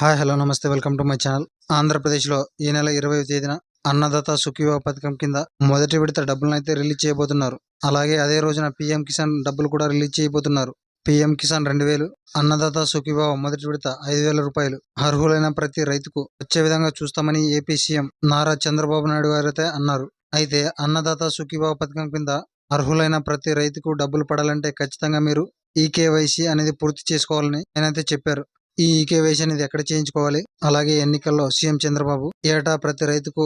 Hi hello నమస్తే welcome to my channel. ఆంధ్రప్రదేశ్లో ఈ నెల ఇరవై తేదీన అన్నదాత సుఖీవ పథకం కింద మొదటి విడత డబ్బులను అయితే రిలీజ్ చేయబోతున్నారు. అలాగే అదే రోజున పీఎం కిసాన్ డబ్బులు కూడా రిలీజ్ చేయబోతున్నారు. పీఎం కిసాన్ రెండు వేలు అన్నదాత సుఖీభావ మొదటి విడత ఐదు వేల రూపాయలు. అర్హులైన ప్రతి రైతుకు వచ్చే విధంగా చూస్తామని ఏపీ సీఎం నారా చంద్రబాబు నాయుడు గారు అయితే అన్నారు. అయితే అన్నదాత సుఖీభావ పథకం కింద అర్హులైన ప్రతి రైతుకు డబ్బులు పడాలంటే ఖచ్చితంగా మీరు ఈ అనేది పూర్తి చేసుకోవాలని నేనైతే చెప్పారు. ఈ ఈకేవైసీ అనేది ఎక్కడ చేయించుకోవాలి? అలాగే ఎన్నికల్లో సీఎం చంద్రబాబు ఏటా ప్రతి రైతుకు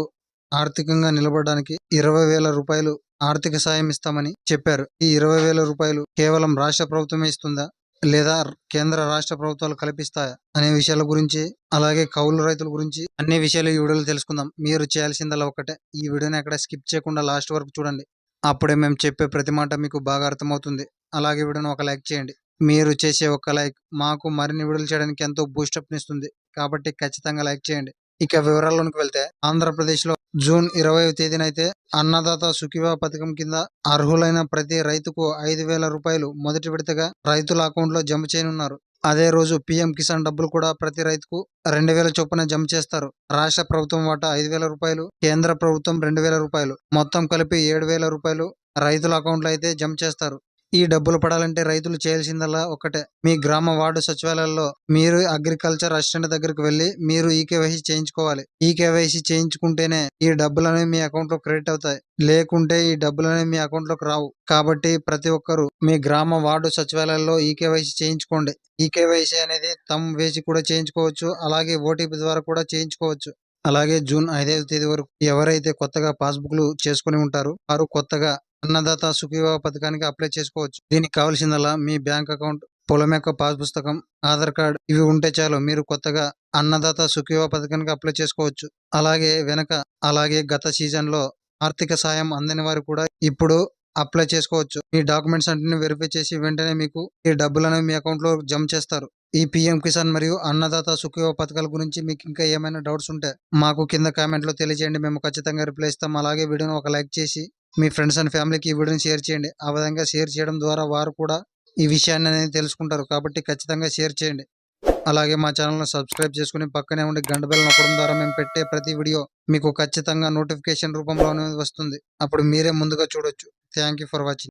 ఆర్థికంగా నిలబడడానికి ఇరవై వేల రూపాయలు ఆర్థిక సాయం ఇస్తామని చెప్పారు. ఈ ఇరవై వేల రూపాయలు కేవలం రాష్ట్ర ప్రభుత్వమే ఇస్తుందా? లేదా కేంద్ర రాష్ట్ర ప్రభుత్వాలు కల్పిస్తాయా? అనే విషయాల గురించి అలాగే కౌలు రైతుల గురించి అన్ని విషయాలు ఈ వీడియోలో తెలుసుకుందాం. మీరు చేయాల్సిందల్లా ఒకటే. ఈ వీడియోని ఎక్కడ స్కిప్ చేయకుండా లాస్ట్ వరకు చూడండి. అప్పుడే మేము చెప్పే ప్రతి మాట మీకు బాగా అర్థమవుతుంది. అలాగే వీడియోని ఒక లైక్ చేయండి. మీరు చేసే ఒక లైక్ మాకు మరిన్ని వీడియోలు చేయడానికి ఎంతో బూస్టప్ ఇస్తుంది కాబట్టి ఖచ్చితంగా లైక్ చేయండి. ఇక వివరాల్లోనికి వెళ్తే ఆంధ్రప్రదేశ్లో జూన్ ఇరవై తేదీన అయితే అన్నదాత సుఖివా పథకం కింద అర్హులైన ప్రతి రైతుకు ఐదు వేల రూపాయలు మొదటి విడతగా రైతుల అకౌంట్లో జమ చేయనున్నారు. అదే రోజు పీఎం కిసాన్ డబ్బులు కూడా ప్రతి రైతుకు రెండు వేల చొప్పున జమ చేస్తారు. రాష్ట్ర ప్రభుత్వం వాటా ఐదు వేల రూపాయలు కేంద్ర ప్రభుత్వం రెండు వేల రూపాయలు. మొత్తం కలిపి ఏడు వేల రూపాయలు రైతుల అకౌంట్లో అయితే జమ చేస్తారు. ఈ డబ్బులు పడాలంటే రైతులు చేయాల్సిందల్లా ఒకటే మీ గ్రామ వార్డు సచివాలయాల్లో మీరు అగ్రికల్చర్ అసిస్టెంట్ దగ్గరికి వెళ్ళి మీరు ఈ కేవైసీ చేయించుకోవాలి. ఈ కేవైసీ చేయించుకుంటేనే ఈ డబ్బులు అనేవి మీ అకౌంట్లో క్రెడిట్ అవుతాయి. లేకుంటే ఈ డబ్బులు అనేవి మీ అకౌంట్లోకి రావు. కాబట్టి ప్రతి ఒక్కరు మీ గ్రామ వార్డు సచివాలయాల్లో ఈ కేవైసీ చేయించుకోండి. ఈ కేవైసీ అనేది తమ్ వేసి కూడా చేయించుకోవచ్చు. అలాగే ఓటీపీ ద్వారా కూడా చేయించుకోవచ్చు. అలాగే జూన్ ఐదవ తేదీ వరకు ఎవరైతే కొత్తగా పాస్బుక్లు చేసుకుని ఉంటారో వారు కొత్తగా అన్నదాత సుఖీవా పథకానికి అప్లై చేసుకోవచ్చు. దీనికి కావాల్సిందల్లా మీ బ్యాంక్ అకౌంట్ పొలం యొక్క పాస్ పుస్తకం ఆధార్ కార్డ్ ఇవి ఉంటే చాలు మీరు కొత్తగా అన్నదాత సుఖీవా పథకానికి అప్లై చేసుకోవచ్చు. అలాగే వెనక అలాగే గత సీజన్లో ఆర్థిక సాయం అందని వారు కూడా ఇప్పుడు అప్లై చేసుకోవచ్చు. మీ డాక్యుమెంట్స్ అన్నింటిని వెరిఫై చేసి వెంటనే మీకు ఈ డబ్బులను మీ అకౌంట్లో జమ చేస్తారు. ఈ పిఎం కిసాన్ మరియు అన్నదాత సుఖీవ పథకాల గురించి మీకు ఇంకా ఏమైనా డౌట్స్ ఉంటే మాకు కింద కామెంట్లో తెలియజేయండి. మేము ఖచ్చితంగా రిప్లై ఇస్తాం. అలాగే వీడియోను ఒక లైక్ చేసి మీ ఫ్రెండ్స్ అండ్ ఫ్యామిలీకి ఈ వీడియోని షేర్ చేయండి. ఆ విధంగా షేర్ చేయడం ద్వారా వారు కూడా ఈ విషయాన్ని అనేది తెలుసుకుంటారు. కాబట్టి ఖచ్చితంగా షేర్ చేయండి. అలాగే మా ఛానల్ను సబ్స్క్రైబ్ చేసుకుని పక్కనే ఉండి గంట బెల్ నొక్కడం ద్వారా మేము పెట్టే ప్రతి వీడియో మీకు ఖచ్చితంగా నోటిఫికేషన్ రూపంలో వస్తుంది. అప్పుడు మీరే ముందుగా చూడొచ్చు. Thank for watching.